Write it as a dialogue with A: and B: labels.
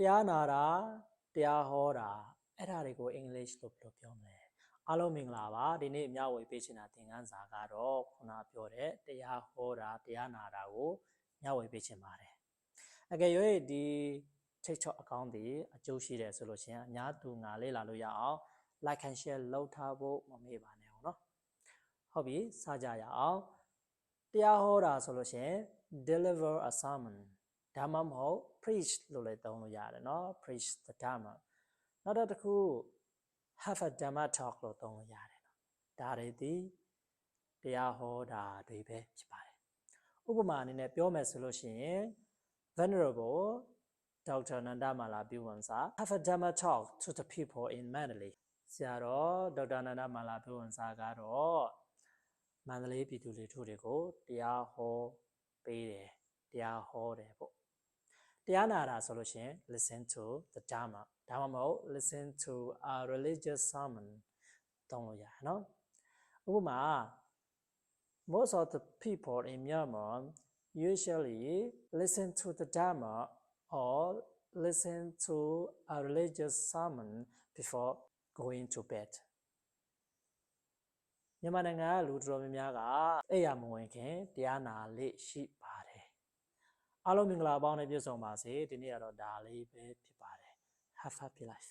A: တရားနာတာတရားဟောတာအဲ့ဒါတွေကို English လို့ဘယ်လိုပြောမလဲအားလုံးမင်္ဂလာပါဒီနေ့အမျှဝေပေးချင်တာသင်ခန်းစာကတော့ခုနပြောတဲ့တရားဟောတာတရားနာတာကိုမျှဝေပေးချင်ပါတယ်အကယ်၍ဒီ TikTok အကောင့်ဒီအကျိုးရှိတယ်ဆိုလို့ရှိရင်အများသူငါလေ့လာလို့ရအောင် like and share လုပ်ထားဖို့မမေ့ပါနဲ့ဟုတ်နော်ဟုတ်ပြီစကြရအောင်တရားဟောတာဆိုလို့ရှိရင် deliver a sermon ဒါမှမဟုတ် preach လို့လည်းသုံးလို့ရတယ်เนาะ preach the dharma နောက်တော့တစ်ခု have a dhamma talk လို့သုံးလို့ရတယ်เนาะဒါတွေဒီတရားဟောတာတွေပဲဖြစ်ပါတယ်ဥပမာအနေနဲ့ပြောမယ်ဆိုလို့ရှိရင် venerable Dr. Nanda Mala Biwansa have a dhamma talk to the people in Mandalay ဆရာတော်ဒေါက်တာနန္ဒမာလာဘုဝန်စာကတော့မန္တလေးပြည်သူလူထုတွေကိုတရားဟောပေးတယ်တရားဟောတယ်ပေါ့ တရားနာတာဆိုလို့ရှိရင် listen to the dharma ဒါမှမဟုတ် listen to a religious sermon တောင်းလို့ရတယ်နော်ဥပမာ most of the people in Myanmar usually listen to the dharma or listen to a religious sermon before going to bed မြန်မာနိုင်ငံကလူတော်တော်များများကအဲ့ရမဝင်ခင်တရားနာလေးရှိပါတယ် အားလုံးမင်္ဂလာပေါင်းနဲ့ပြည့်စုံပါစေဒီနေ့ကတော့ဒါလေးပဲဖြစ်ပါတယ် have a happy life